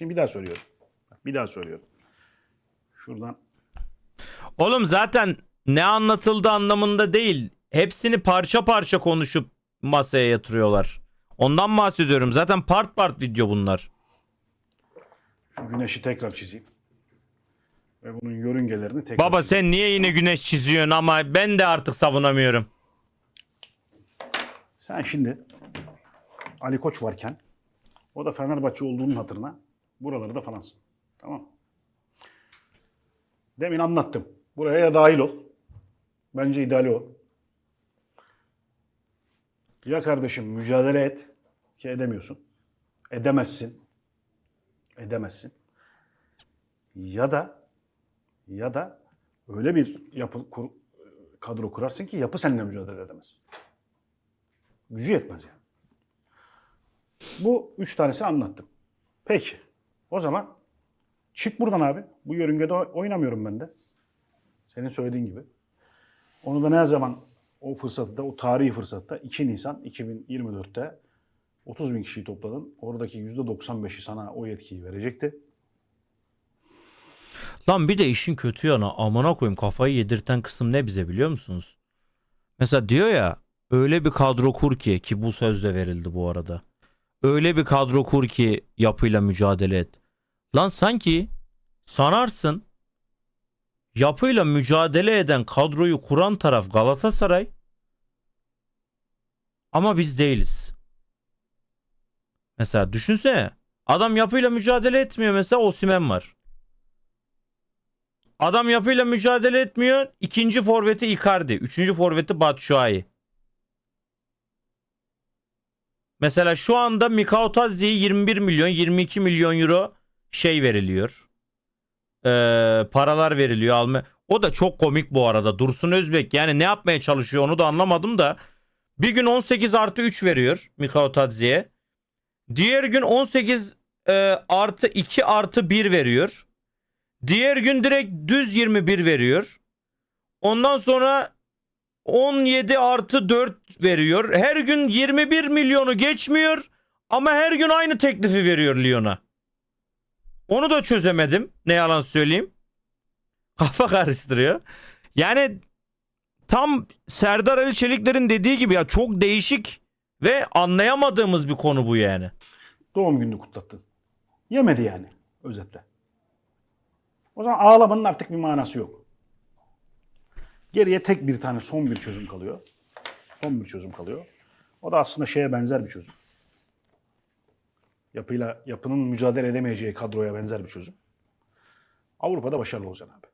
Şimdi bir daha. Bak, Bir daha söylüyorum. Şuradan Oğlum zaten ne anlatıldı anlamında değil. Hepsini parça parça konuşup masaya yatırıyorlar. Ondan bahsediyorum. Zaten part part video bunlar. şu güneşi tekrar çizeyim. Ve bunun yörüngelerini tekrar Baba çizeyim. sen niye yine güneş çiziyorsun ama ben de artık savunamıyorum. Sen şimdi Ali Koç varken o da Fenerbahçe olduğunun hatırına buraları da falansın. Tamam? Demin anlattım. Buraya ya dahil ol. Bence ideali o. Ya kardeşim mücadele et ki edemiyorsun. Edemezsin. Edemezsin. Ya da ya da öyle bir yapı kur- kadro kurarsın ki yapı seninle mücadele edemez. Gücü yetmez yani. Bu üç tanesini anlattım. Peki. O zaman çık buradan abi. Bu yörüngede oy- oynamıyorum ben de. Senin söylediğin gibi. Onu da ne zaman o fırsatta, o tarihi fırsatta 2 Nisan 2024'te 30 bin kişiyi topladın. Oradaki %95'i sana o yetkiyi verecekti. Lan bir de işin kötü yanı amına koyayım kafayı yedirten kısım ne bize biliyor musunuz? Mesela diyor ya öyle bir kadro kur ki ki bu söz de verildi bu arada. Öyle bir kadro kur ki yapıyla mücadele et. Lan sanki sanarsın yapıyla mücadele eden kadroyu kuran taraf Galatasaray ama biz değiliz. Mesela düşünsene adam yapıyla mücadele etmiyor mesela Osimhen var. Adam yapıyla mücadele etmiyor. İkinci forveti Icardi. Üçüncü forveti Batshuayi. Mesela şu anda Mikao Tazi'ye 21 milyon 22 milyon euro şey veriliyor. Ee, paralar veriliyor alma. O da çok komik bu arada. Dursun Özbek yani ne yapmaya çalışıyor onu da anlamadım da. Bir gün 18 artı 3 veriyor Mikao Tazi'ye. Diğer gün 18 e, artı 2 artı 1 veriyor. Diğer gün direkt düz 21 veriyor. Ondan sonra 17 artı 4 veriyor. Her gün 21 milyonu geçmiyor. Ama her gün aynı teklifi veriyor Lyon'a. Onu da çözemedim. Ne yalan söyleyeyim. Kafa karıştırıyor. Yani tam Serdar Ali Çelikler'in dediği gibi ya çok değişik ve anlayamadığımız bir konu bu yani. Doğum gününü kutlattın. Yemedi yani özetle. O zaman ağlamanın artık bir manası yok. Geriye tek bir tane son bir çözüm kalıyor. Son bir çözüm kalıyor. O da aslında şeye benzer bir çözüm. Yapıyla yapının mücadele edemeyeceği kadroya benzer bir çözüm. Avrupa'da başarılı olacaksın abi.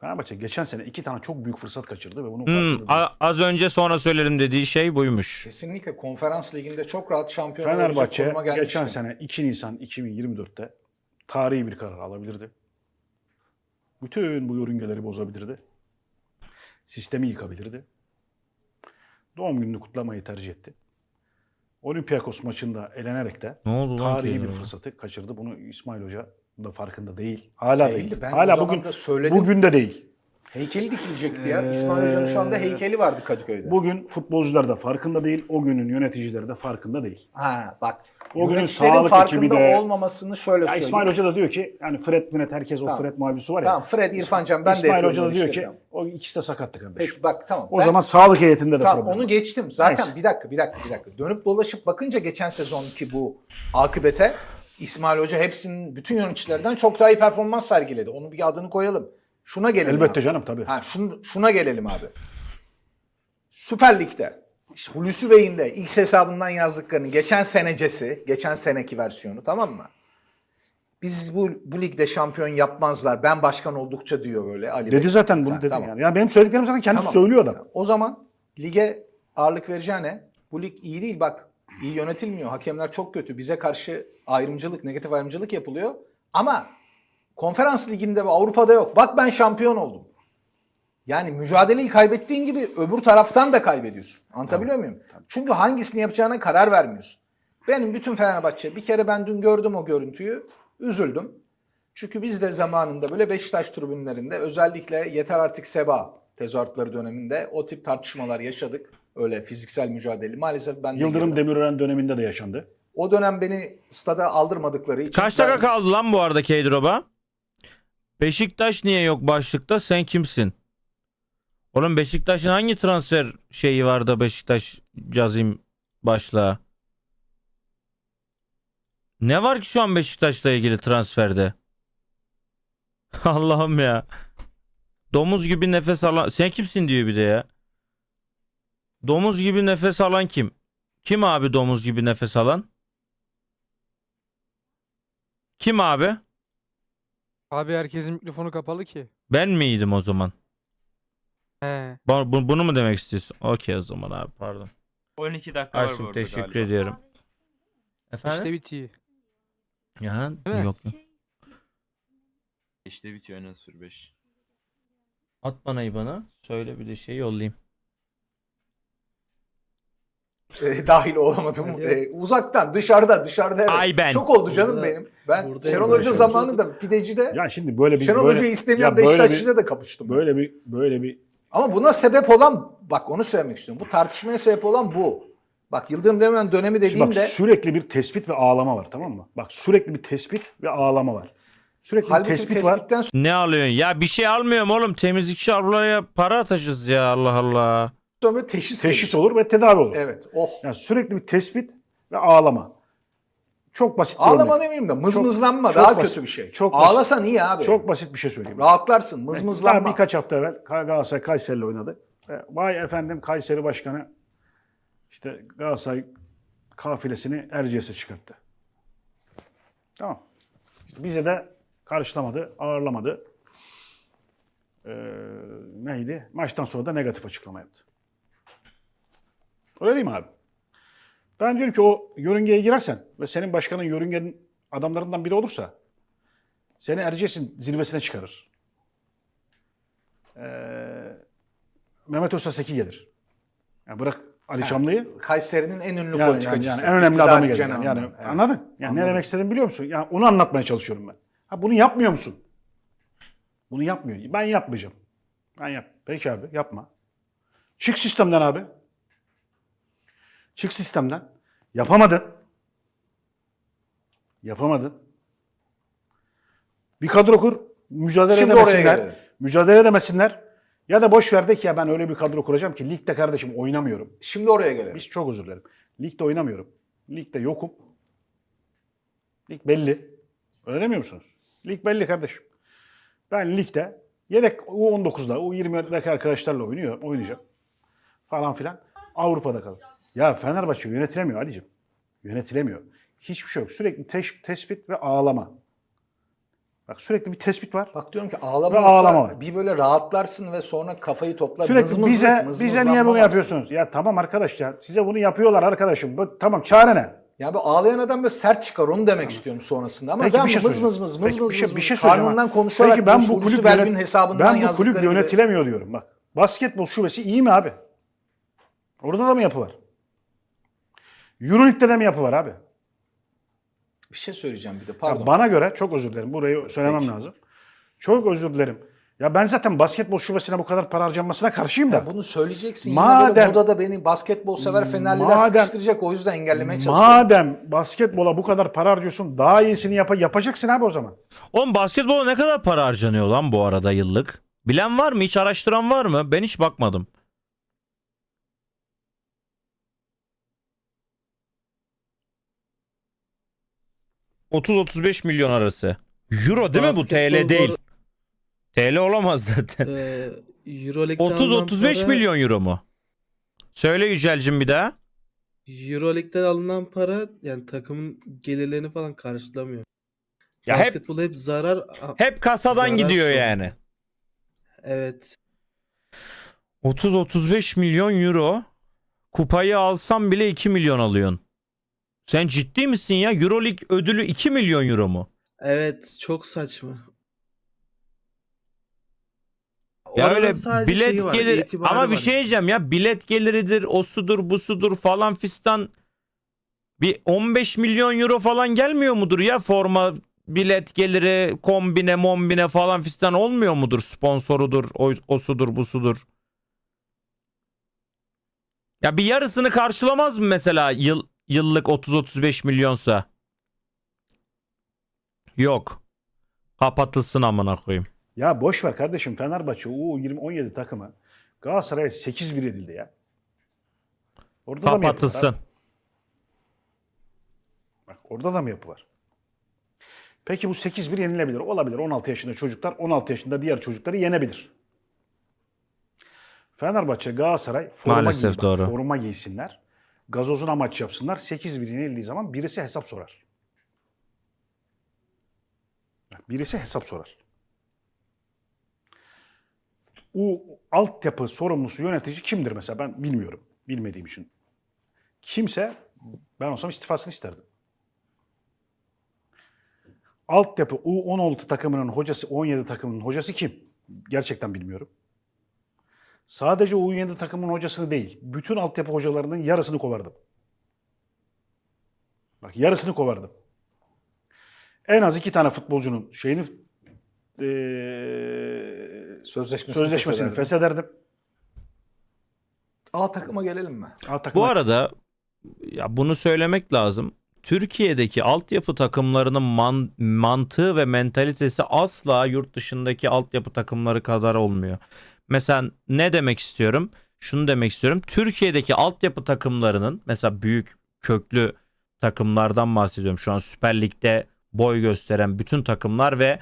Fenerbahçe geçen sene iki tane çok büyük fırsat kaçırdı ve bunu Hmm, az önce sonra söylerim dediği şey buymuş. Kesinlikle konferans liginde çok rahat şampiyon Fenerbahçe geçen sene 2 Nisan 2024'te tarihi bir karar alabilirdi. Bütün bu yörüngeleri bozabilirdi. Sistemi yıkabilirdi. Doğum gününü kutlamayı tercih etti. Olympiakos maçında elenerek de Ne oldu lan tarihi bir fırsatı kaçırdı. Bunu İsmail Hoca da farkında değil. Hala Değildi. değil. Ben o Hala zaman bugün da söyledim. bugün de değil. Heykeli dikilecekti ya. İsmail Hoca'nın şu anda heykeli vardı Kadıköy'de. Bugün futbolcular da farkında değil. O günün yöneticileri de farkında değil. Ha bak. O günün sağlık farkında ekibi de- olmamasını şöyle Ya söyleyeyim. İsmail Hoca da diyor ki yani Fred Münet herkes o Tamam. Fred mavisi var ya. Tamam Fred İrfan Can ben de İsmail yapıyorum Hoca da o diyor ki o ikisi de sakattı kardeşim. Peki bak tamam. o Ben- zaman sağlık heyetinde de Tamam problem. onu var. geçtim. Zaten Neyse. bir dakika bir dakika bir dakika. Dönüp dolaşıp bakınca geçen sezonki bu akıbete İsmail Hoca hepsinin bütün yöneticilerden çok daha iyi performans sergiledi. Onun bir adını koyalım. Şuna gelelim. Elbette abi. canım tabii. Ha, şun- şuna gelelim abi. Süper Lig'de işte Hulusi Bey'in de X hesabından yazdıklarını geçen senecesi, geçen seneki versiyonu tamam mı? Biz bu, bu ligde şampiyon yapmazlar. Ben başkan oldukça diyor böyle Ali Bey. Dedi zaten bunu dedi tamam. yani. Ya benim söylediklerim zaten kendisi Tamam. söylüyor adam. O zaman lige ağırlık vereceğine bu lig iyi değil bak iyi yönetilmiyor. Hakemler çok kötü. Bize karşı ayrımcılık, negatif ayrımcılık yapılıyor. Ama konferans liginde ve Avrupa'da yok. Bak ben şampiyon oldum. Yani mücadeleyi kaybettiğin gibi öbür taraftan da kaybediyorsun. Anlatabiliyor muyum? Çünkü hangisini yapacağına karar vermiyorsun. Benim bütün Fenerbahçe bir kere ben dün gördüm o görüntüyü. Üzüldüm. Çünkü biz de zamanında böyle Beşiktaş tribünlerinde özellikle yeter artık seba tezahüratları döneminde o tip tartışmalar yaşadık. Öyle fiziksel mücadele. Maalesef ben de Yıldırım girdim. Demirören döneminde de yaşandı. O dönem beni stada aldırmadıkları için Kaç dakika ben- kaldı lan bu arada K-Drop'a? Beşiktaş niye yok başlıkta? Sen kimsin? Oğlum Beşiktaş'ın hangi transfer şeyi var da Beşiktaş yazayım başlığa? Ne var ki şu an Beşiktaş'la ilgili transferde? Allah'ım ya. Domuz gibi nefes alan... Sen kimsin diyor bir de ya. Domuz gibi nefes alan kim? Kim abi domuz gibi nefes alan? Kim abi? Abi herkesin mikrofonu kapalı ki. Ben miydim o zaman? He. Bu- bu- bunu mu demek istiyorsun? Okey o zaman abi pardon. 12 dakika var bu arada teşekkür galiba. ediyorum. Efendim? İşte bitiyor. ya, mi? yok mu? İşte bitiyor en az 05. At bana IBAN'ı. Söyle bir de şey yollayayım. e, dahil olamadım. E, uzaktan, dışarıda, dışarıda evet. Ay ben. Çok oldu canım Burada- benim. Ben burada Şenol Hoca zamanında pidecide Ya şimdi böyle bir Şenol böyle, Hoca'yı istemeyen ya böyle da kapıştım. böyle bir böyle bir Ama buna sebep olan, bak onu söylemek istiyorum. Bu tartışmaya sebep olan bu. Bak Yıldırım Demirören dönemi Şimdi bak dediğimde sürekli bir tespit ve ağlama var tamam mı? Bak sürekli bir tespit ve ağlama var. Sürekli bir halbuki tespit var. tespitten Ne alıyorsun? Ya bir şey almıyorum oğlum. Temizlikçi ablalara para atacağız ya Allah Allah. Sonra böyle teşhis Teşhis olur ve tedavi olur. Evet. Oh. Yani sürekli bir tespit ve ağlama. Çok basit bir Ağlama örnek. demeyeyim de mızmızlanma çok daha basit. kötü bir şey. Çok basit. Ağlasan iyi abi. Çok basit bir şey söyleyeyim. Rahatlarsın Daha mızmızlanma. birkaç hafta evvel Galatasaray Kayseri'yle oynadı. Ve Vay efendim Kayseri Başkanı işte Galatasaray kafilesini Erciyes'e çıkarttı. Tamam. İşte bize de karşılamadı, ağırlamadı. Ee, neydi? Maçtan sonra da negatif açıklama yaptı. Öyle değil mi abi? Ben diyorum ki o yörüngeye girersen ve senin başkanın yörüngenin adamlarından biri olursa seni Erciyes'in zirvesine çıkarır. Ee, Mehmet Özsaseki gelir. Yani bırak Ali Çamlı'yı. Kayseri'nin en ünlü Yani, yani, politikacısı. yani en önemli adamı gelir. Yani, yani Evet. anladın? Yani ne Anladım. demek istediğimi biliyor musun? Yani onu anlatmaya çalışıyorum ben. Ha bunu yapmıyor musun? Bunu yapmıyor. Ben yapmayacağım. Ben yap. Peki abi yapma. Çık sistemden abi. Çık sistemden. Yapamadın. Yapamadın. Bir kadro kur. Mücadele Şimdi edemesinler. Mücadele edemesinler. Ya da boş ver de ki ya ben öyle bir kadro kuracağım ki ligde kardeşim oynamıyorum. Şimdi oraya gelelim. Biz çok özür dilerim. Ligde oynamıyorum. Ligde yokum. Lig belli. Öyle demiyor musunuz? Lig belli kardeşim. Ben ligde yedek U19'da, U20'deki arkadaşlarla oynuyor, oynayacağım. Falan filan. Avrupa'da kalır. Ya Fenerbahçe yönetilemiyor Ali'cim. Yönetilemiyor. Hiçbir şey yok. Sürekli teş- tespit ve ağlama. Bak sürekli bir tespit var. Bak diyorum ki ağlama, Ve ağlama var. bir böyle rahatlarsın ve sonra kafayı toplar. Sürekli mızmızlık, bize bize mızmızlanma niye bunu yapıyorsunuz? Ya tamam arkadaşlar size bunu yapıyorlar arkadaşım. Bu, tamam çare ne? Ya bu ağlayan adam böyle sert çıkar onu demek istiyorum sonrasında. Ama Peki tamam bir şey mız mız mız mız Peki mız bir şey, bir şey. Karnından konuşarak Peki ben bu kulüp yönet- hesabından ben bu kulüp yazdıkları gibi. yönetilemiyor diyorum bak. Basketbol şubesi iyi mi abi? Orada da mı yapı var? Euroleague'de de mi yapı var abi? Bir şey söyleyeceğim bir de Ya pardon. bana göre çok özür dilerim. Burayı söylemem Peki. lazım. Çok özür dilerim. Ya ben zaten basketbol şubesine bu kadar para harcanmasına karşıyım da. Ya bunu söyleyeceksin. Yine Madem- böyle modada beni basketbol sever Fenerliler Madem- sıkıştıracak o yüzden engellemeye çalışıyorum. Madem basketbola bu kadar para harcıyorsun daha iyisini yap yapacaksın abi o zaman. Oğlum basketbola ne kadar para harcanıyor lan bu arada yıllık? Bilen var mı? Hiç araştıran var mı? Ben hiç bakmadım. ...30-35 milyon arası. Euro değil mi bu? TL Basketbol değil. TL olamaz zaten. Ee, Euroleague'den alınan 30-35 para- milyon euro mu? Söyle Yücel'cim bir daha. Euroleague'den alınan para yani takımın gelirlerini falan karşılamıyor. Ya hep Basketbol hep zarar. a- hep kasadan Zarar gidiyor sonu. yani. Evet. 30-35 milyon euro. Kupayı alsam bile 2 milyon alıyorsun. Sen ciddi misin ya? Euroleague ödülü 2 milyon euro mu? Evet çok saçma. Ya Oranın öyle sadece bilet şeyi var, gelir itibarı ama bir var şey diyeceğim ya bilet geliridir o sudur bu sudur falan fistan bir 15 milyon euro falan gelmiyor mudur ya forma bilet geliri kombine mombine falan fistan olmuyor mudur sponsorudur o, o sudur bu sudur. Ya bir yarısını karşılamaz mı mesela yıl yıllık 30-35 milyonsa yok. Kapatılsın amına koyayım. Ya boş ver kardeşim Fenerbahçe U20 17 takımı Galatasaray'a 8-1 edildi ya. Orada da mı Kapatılsın. Bak orada da mı yapı var? Peki bu 8-1 yenilebilir. Olabilir. 16 yaşında çocuklar 16 yaşında diğer çocukları yenebilir. Fenerbahçe, Galatasaray forma Maalesef giy, doğru. forma giysinler. Gazozuna maç yapsınlar. 8-1 yenildiği zaman birisi hesap sorar. Birisi hesap sorar. O altyapı sorumlusu yönetici kimdir mesela ben bilmiyorum. Bilmediğim için. Kimse ben olsam istifasını isterdim. Altyapı U16 takımının hocası 17 takımının hocası kim? Gerçekten bilmiyorum. Sadece U17 takımının hocasını değil, bütün altyapı hocalarının yarısını kovardım. Bak yarısını kovardım. En az iki tane futbolcunun şeyini eee Sözleşmesini, sözleşmesini feshederdim. feshederdim. A takıma gelelim mi? A takıma- Bu arada ya bunu söylemek lazım. Türkiye'deki altyapı takımlarının man- mantığı ve mentalitesi asla yurt dışındaki altyapı takımları kadar olmuyor. Mesela ne demek istiyorum? Şunu demek istiyorum. Türkiye'deki altyapı takımlarının mesela büyük köklü takımlardan bahsediyorum. Şu an Süper Lig'de boy gösteren bütün takımlar ve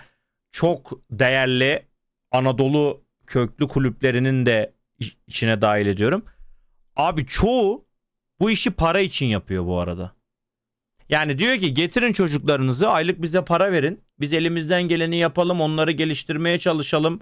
çok değerli Anadolu köklü kulüplerinin de iç- içine dahil ediyorum. Abi çoğu bu işi para için yapıyor bu arada. Yani diyor ki getirin çocuklarınızı aylık bize para verin. Biz elimizden geleni yapalım onları geliştirmeye çalışalım.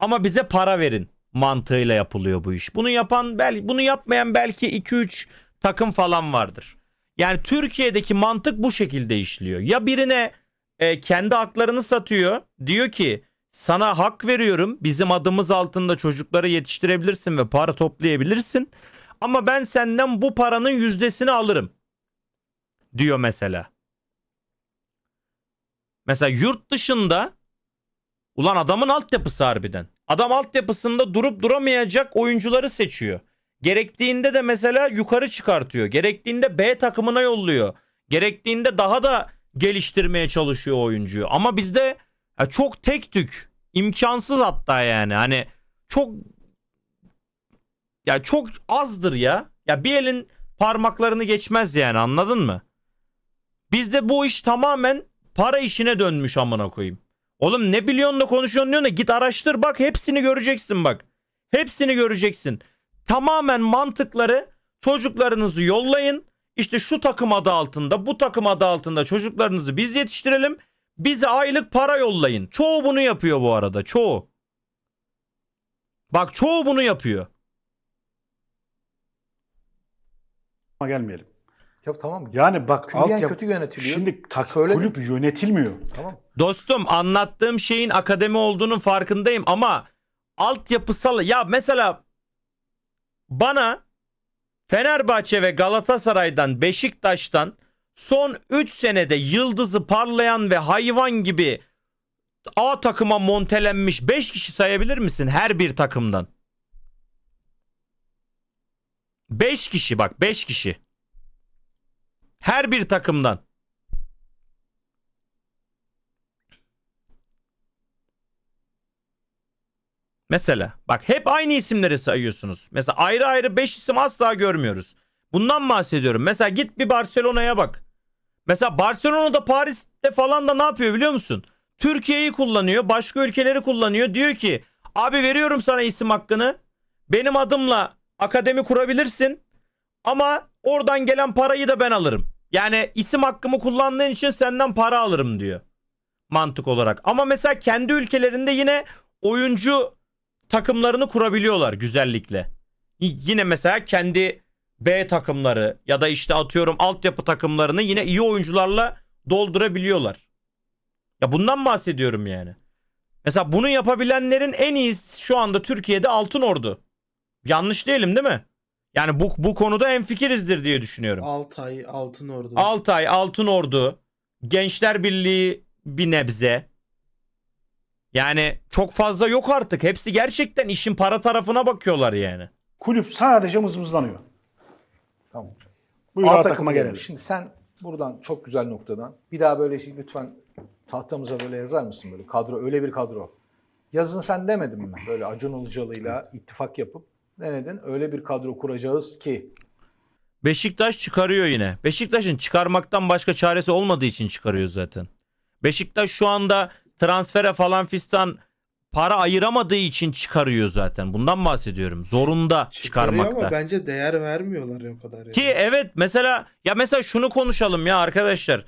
Ama bize para verin mantığıyla yapılıyor bu iş. Bunu yapan belki bunu yapmayan belki 2-3 takım falan vardır. Yani Türkiye'deki mantık bu şekilde işliyor. Ya birine e, kendi haklarını satıyor. Diyor ki sana hak veriyorum. Bizim adımız altında çocukları yetiştirebilirsin ve para toplayabilirsin. Ama ben senden bu paranın yüzdesini alırım. Diyor mesela. Mesela yurt dışında ulan adamın altyapısı harbiden. Adam altyapısında durup duramayacak oyuncuları seçiyor. Gerektiğinde de mesela yukarı çıkartıyor. Gerektiğinde B takımına yolluyor. Gerektiğinde daha da geliştirmeye çalışıyor oyuncuyu. Ama bizde ya çok tek tük. imkansız hatta yani. Hani çok ya çok azdır ya. Ya bir elin parmaklarını geçmez yani anladın mı? Bizde bu iş tamamen para işine dönmüş amına koyayım. Oğlum ne biliyorsun da konuşuyorsun diyorsun da git araştır bak hepsini göreceksin bak. Hepsini göreceksin. Tamamen mantıkları çocuklarınızı yollayın. İşte şu takım adı altında bu takım adı altında çocuklarınızı biz yetiştirelim. Bize aylık para yollayın. Çoğu bunu yapıyor bu arada çoğu. Bak çoğu bunu yapıyor. gelmeyelim. Ya tamam. Yani bak Külliyen altyapı kötü yönetiliyor. Şimdi tak, Söyledim. kulüp yönetilmiyor. Tamam. Dostum anlattığım şeyin akademi olduğunun farkındayım ama altyapısal ya mesela bana Fenerbahçe ve Galatasaray'dan Beşiktaş'tan son 3 senede yıldızı parlayan ve hayvan gibi A takıma montelenmiş 5 kişi sayabilir misin her bir takımdan? 5 kişi bak 5 kişi. Her bir takımdan. Mesela bak hep aynı isimleri sayıyorsunuz. Mesela ayrı ayrı 5 isim asla görmüyoruz. Bundan bahsediyorum. Mesela git bir Barcelona'ya bak. Mesela Barcelona'da Paris'te falan da ne yapıyor biliyor musun? Türkiye'yi kullanıyor, başka ülkeleri kullanıyor. Diyor ki abi veriyorum sana isim hakkını. Benim adımla akademi kurabilirsin. Ama oradan gelen parayı da ben alırım. Yani isim hakkımı kullandığın için senden para alırım diyor. Mantık olarak. Ama mesela kendi ülkelerinde yine oyuncu takımlarını kurabiliyorlar güzellikle. Y- Yine mesela kendi B takımları ya da işte atıyorum altyapı takımlarını yine iyi oyuncularla doldurabiliyorlar. Ya bundan bahsediyorum yani. Mesela bunu yapabilenlerin en iyisi şu anda Türkiye'de Altın Ordu. Yanlış değilim değil mi? Yani bu bu konuda en fikirizdir diye düşünüyorum. Altay, Altın Ordu. Altay, Altın Ordu, Gençler Birliği bir nebze. Yani çok fazla yok artık. Hepsi gerçekten işin para tarafına bakıyorlar yani. Kulüp sadece mızmızlanıyor. Tamam. Buyur A A takıma takıma gelelim. gelelim. Şimdi sen buradan çok güzel noktadan bir daha böyle şey lütfen tahtamıza böyle yazar mısın böyle kadro öyle bir kadro. Yazın sen demedin mi? Böyle Acun Ilıcalı'yla ittifak yapıp denedin. Öyle bir kadro kuracağız ki Beşiktaş çıkarıyor yine. Beşiktaş'ın çıkarmaktan başka çaresi olmadığı için çıkarıyor zaten. Beşiktaş şu anda transfere falan fistan para ayıramadığı için çıkarıyor zaten. Bundan bahsediyorum. Zorunda Çıkarıyor çıkarmakta. ama bence değer vermiyorlar o kadar. yani. Ki evet mesela ya mesela şunu konuşalım ya arkadaşlar.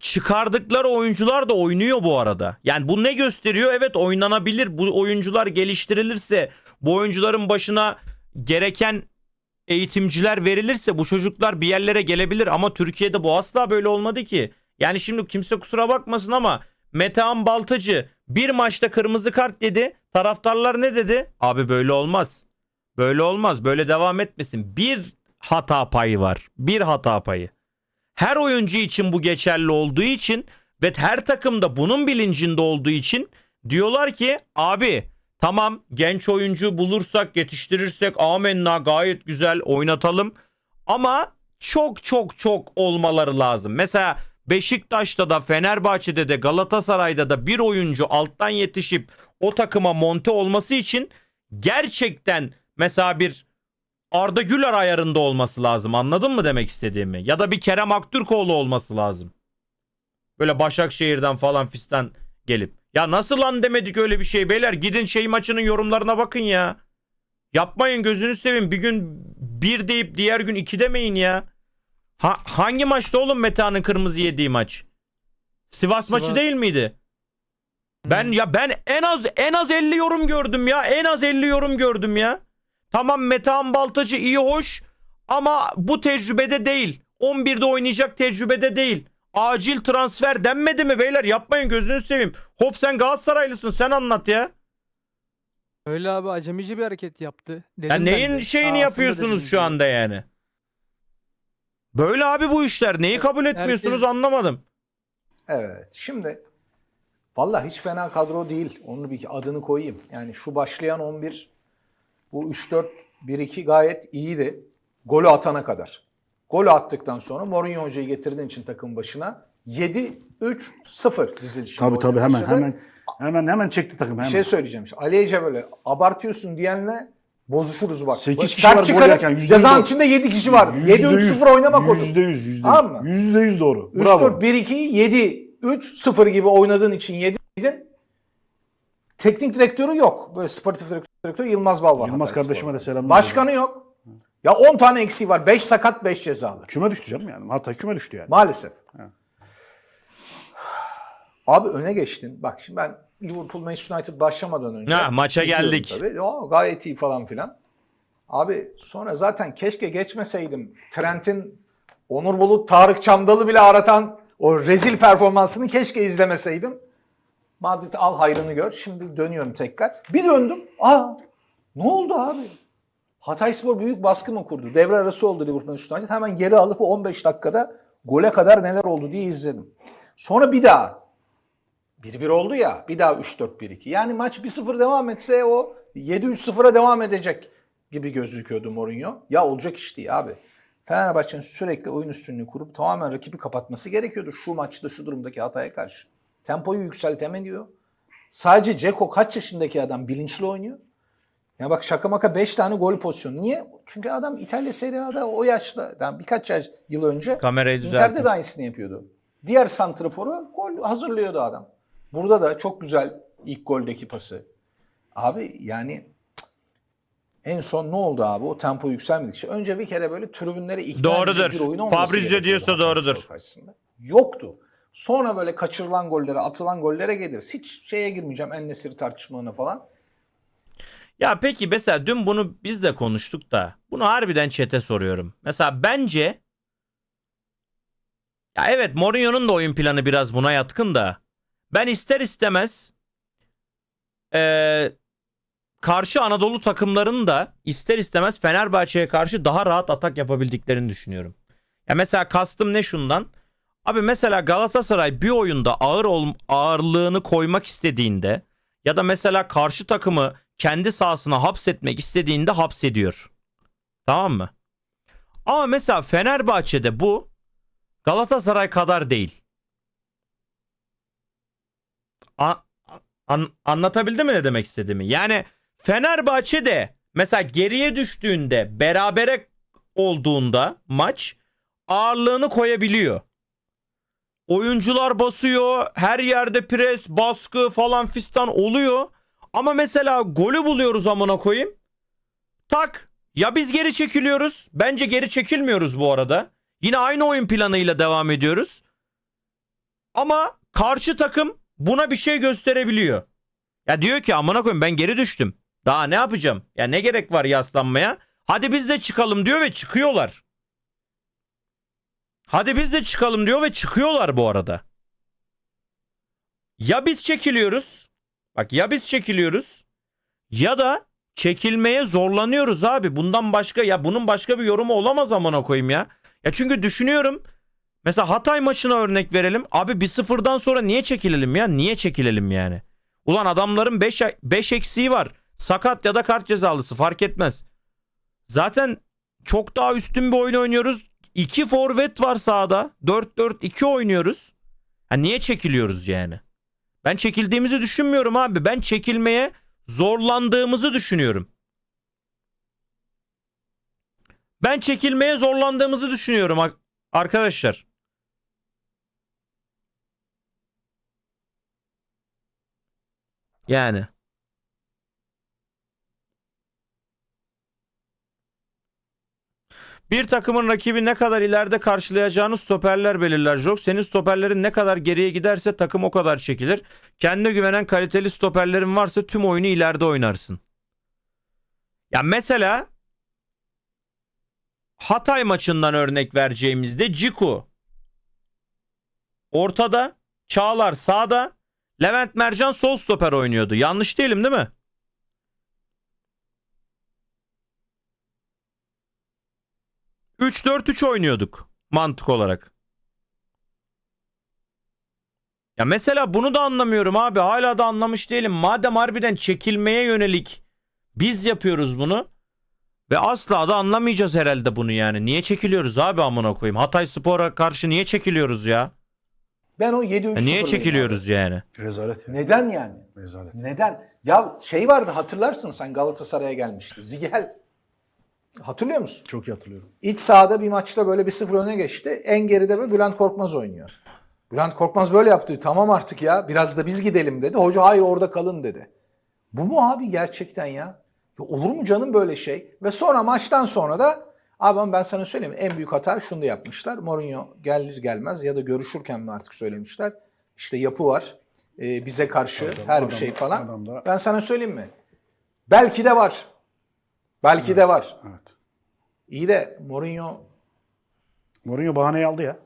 Çıkardıkları oyuncular da oynuyor bu arada. Yani bu ne gösteriyor? Evet oynanabilir. Bu oyuncular geliştirilirse, bu oyuncuların başına gereken eğitimciler verilirse bu çocuklar bir yerlere gelebilir ama Türkiye'de bu asla böyle olmadı ki. Yani şimdi kimse kusura bakmasın ama Metehan Baltacı bir maçta kırmızı kart dedi. Taraftarlar ne dedi? Abi böyle olmaz. Böyle olmaz. Böyle devam etmesin. Bir hata payı var. Bir hata payı. Her oyuncu için bu geçerli olduğu için ve her takımda bunun bilincinde olduğu için diyorlar ki abi tamam genç oyuncu bulursak yetiştirirsek amenna gayet güzel oynatalım ama çok çok çok olmaları lazım. Mesela Beşiktaş'ta da Fenerbahçe'de de Galatasaray'da da bir oyuncu alttan yetişip o takıma monte olması için gerçekten mesela bir Arda Güler ayarında olması lazım. Anladın mı demek istediğimi? Ya da bir Kerem Aktürkoğlu olması lazım. Böyle Başakşehir'den falan fistan gelip. Ya nasıl lan demedik öyle bir şey beyler? Gidin şey maçının yorumlarına bakın ya. Yapmayın gözünü seveyim. Bir gün bir deyip diğer gün iki demeyin ya. Ha, hangi maçta oğlum Meta'nın kırmızı yediği maç? Sivas, maçı Sivas. değil miydi? Ben ya ben en az en az 50 yorum gördüm ya. En az 50 yorum gördüm ya. Tamam Metehan Baltacı iyi hoş ama bu tecrübede değil. 11'de oynayacak tecrübede değil. Acil transfer denmedi mi beyler? Yapmayın gözünü seveyim. Hop sen Galatasaraylısın sen anlat ya. Öyle abi acemice bir hareket yaptı. Ya Dedim ben neyin de. şeyini Sahasında yapıyorsunuz dedim şu diye. anda yani? Böyle abi bu işler. Neyi kabul etmiyorsunuz Herkes- anlamadım. Evet. Şimdi vallahi hiç fena kadro değil. Onu bir adını koyayım. Yani şu başlayan 11 bu 3-4-1-2 gayet iyiydi. Golü atana kadar. Golü attıktan sonra Mourinho hocayı getirdiğin için takım başına 7-3-0 dizilişinde Tabii tabii hemen başladı. hemen hemen hemen çekti takım Bir hemen. şey söyleyeceğim. işte. Ali Ece böyle abartıyorsun diyenle bozuşuruz bak. Sekiz Böyle kişi sert var gol çıkarıp yerken, Cezanın içinde 7 kişi var. Yüzde 7-3-0 yüz, oynamak olur. Yüzde yüz, yüzde Tamam yüz. mı? Yüzde yüz doğru. Bravo. 3-4-1-2'yi 7-3-0 gibi oynadığın için yedin. Teknik direktörü yok. Böyle sportif direktör, Yılmaz Bal var. Yılmaz kardeşime de selamlar. Başkanı yok. Ya 10 tane eksiği var. 5 sakat 5 cezalı. Küme düştü canım yani. Hatta küme düştü yani. Maalesef. Abi öne geçtin. Bak şimdi ben Liverpool Manchester United başlamadan önce. Ha, maça geldik. Tabii. O, gayet iyi falan filan. Abi sonra zaten keşke geçmeseydim. Trent'in Onur Bulut, Tarık Çamdalı bile aratan o rezil performansını keşke izlemeseydim. Madrid al hayrını gör. Şimdi dönüyorum tekrar. Bir döndüm. Aa ne oldu abi? Hatayspor büyük baskı mı kurdu? Devre arası oldu Liverpool United. Hemen geri alıp o 15 dakikada gole kadar neler oldu diye izledim. Sonra bir daha 1-1 oldu ya. Bir daha 3-4-1-2. Yani maç 1-0 devam etse o 7-3-0'a devam edecek gibi gözüküyordu Mourinho. Ya olacak iş değil abi. Fenerbahçe'nin sürekli oyun üstünlüğü kurup tamamen rakibi kapatması gerekiyordu şu maçta şu durumdaki hataya karşı. Tempoyu yükseltemediyor. Sadece Ceko kaç yaşındaki adam bilinçli oynuyor. Ya bak şaka maka 5 tane gol pozisyonu. Niye? Çünkü adam İtalya Serie A'da o yaşta, yani birkaç yaş, yıl önce Kamerayı Inter'de düzeltin. de aynısını yapıyordu. Diğer santraforu gol hazırlıyordu adam. Burada da çok güzel ilk goldeki pası. Abi yani en son ne oldu abi? O tempo yükselmedikçe. Önce bir kere böyle tribünleri ikna Doğrudur. bir oyun olması Fabrizio diyorsa doğrudur. Karşısında. Yoktu. Sonra böyle kaçırılan gollere, atılan gollere geliriz. Hiç şeye girmeyeceğim en tartışmalarına falan. Ya peki mesela dün bunu biz de konuştuk da bunu harbiden çete soruyorum. Mesela bence ya evet Mourinho'nun da oyun planı biraz buna yatkın da ben ister istemez eee, karşı Anadolu takımlarının da ister istemez Fenerbahçe'ye karşı daha rahat atak yapabildiklerini düşünüyorum. Ya mesela kastım ne şundan? Abi mesela Galatasaray bir oyunda ağır ol, ağırlığını koymak istediğinde ya da mesela karşı takımı kendi sahasına hapsetmek istediğinde hapsediyor. Tamam mı? Ama mesela Fenerbahçe'de bu Galatasaray kadar değil. A- an- anlatabildim mi ne demek istediğimi? Yani Fenerbahçe de mesela geriye düştüğünde berabere olduğunda maç ağırlığını koyabiliyor. Oyuncular basıyor, her yerde pres, baskı falan fistan oluyor. Ama mesela golü buluyoruz amına koyayım. Tak. Ya biz geri çekiliyoruz. Bence geri çekilmiyoruz bu arada. Yine aynı oyun planıyla devam ediyoruz. Ama karşı takım buna bir şey gösterebiliyor. Ya diyor ki amına koyayım ben geri düştüm. Daha ne yapacağım? Ya ne gerek var yaslanmaya? Hadi biz de çıkalım diyor ve çıkıyorlar. Hadi biz de çıkalım diyor ve çıkıyorlar bu arada. Ya biz çekiliyoruz. Bak ya biz çekiliyoruz ya da çekilmeye zorlanıyoruz abi. Bundan başka ya bunun başka bir yorumu olamaz amına koyayım ya. Ya çünkü düşünüyorum. Mesela Hatay maçına örnek verelim. Abi bir sıfırdan sonra niye çekilelim ya? Niye çekilelim yani? Ulan adamların 5 5 eksiği var. Sakat ya da kart cezalısı fark etmez. Zaten çok daha üstün bir oyun oynuyoruz. 2 forvet var sahada. 4-4-2 oynuyoruz. Ha niye çekiliyoruz yani? Ben çekildiğimizi düşünmüyorum abi. Ben çekilmeye zorlandığımızı düşünüyorum. Ben çekilmeye zorlandığımızı düşünüyorum ar- arkadaşlar. Yani. Bir takımın rakibi ne kadar ileride karşılayacağını stoperler belirler. Jok senin stoperlerin ne kadar geriye giderse takım o kadar çekilir. Kendine güvenen kaliteli stoperlerin varsa tüm oyunu ileride oynarsın. Ya mesela Hatay maçından örnek vereceğimizde Ciku ortada, Çağlar sağda, Levent Mercan sol stoper oynuyordu. Yanlış değilim değil mi? Üç dört üç oynuyorduk mantık olarak. Ya mesela bunu da anlamıyorum abi. Hala da anlamış değilim. Madem harbiden çekilmeye yönelik biz yapıyoruz bunu ve asla da anlamayacağız herhalde bunu yani. Niye çekiliyoruz abi amına koyayım? Hatay Spor'a karşı niye çekiliyoruz ya? Ben o 7 3 Ya niye çekiliyoruz yani? Rezalet ya. Neden yani? Rezalet. Neden? Ya şey vardı hatırlarsın sen Galatasaray'a gelmişti. Zigel. Hatırlıyor musun? Çok iyi hatırlıyorum. İç sahada bir maçta böyle bir sıfır öne geçti. En geride de Bülent Korkmaz oynuyor. Bülent Korkmaz böyle yaptı. Tamam artık ya biraz da biz gidelim dedi. Hoca hayır orada kalın dedi. Bu mu abi gerçekten ya? ya olur mu canım böyle şey? Ve sonra maçtan sonra da abi ben sana söyleyeyim en büyük hata şunu da yapmışlar. Mourinho gelir gelmez ya da görüşürken mi artık söylemişler. İşte yapı var. Ee, bize karşı Adam- her bir adam- şey falan. adam da- Ben sana söyleyeyim mi? Belki de var. Belki de var. Evet. İyi de Mourinho Mourinho bahaneyi aldı ya.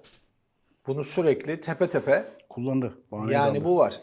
bunu sürekli tepe tepe Kullandı. Bahaneyi yani aldı. bu var.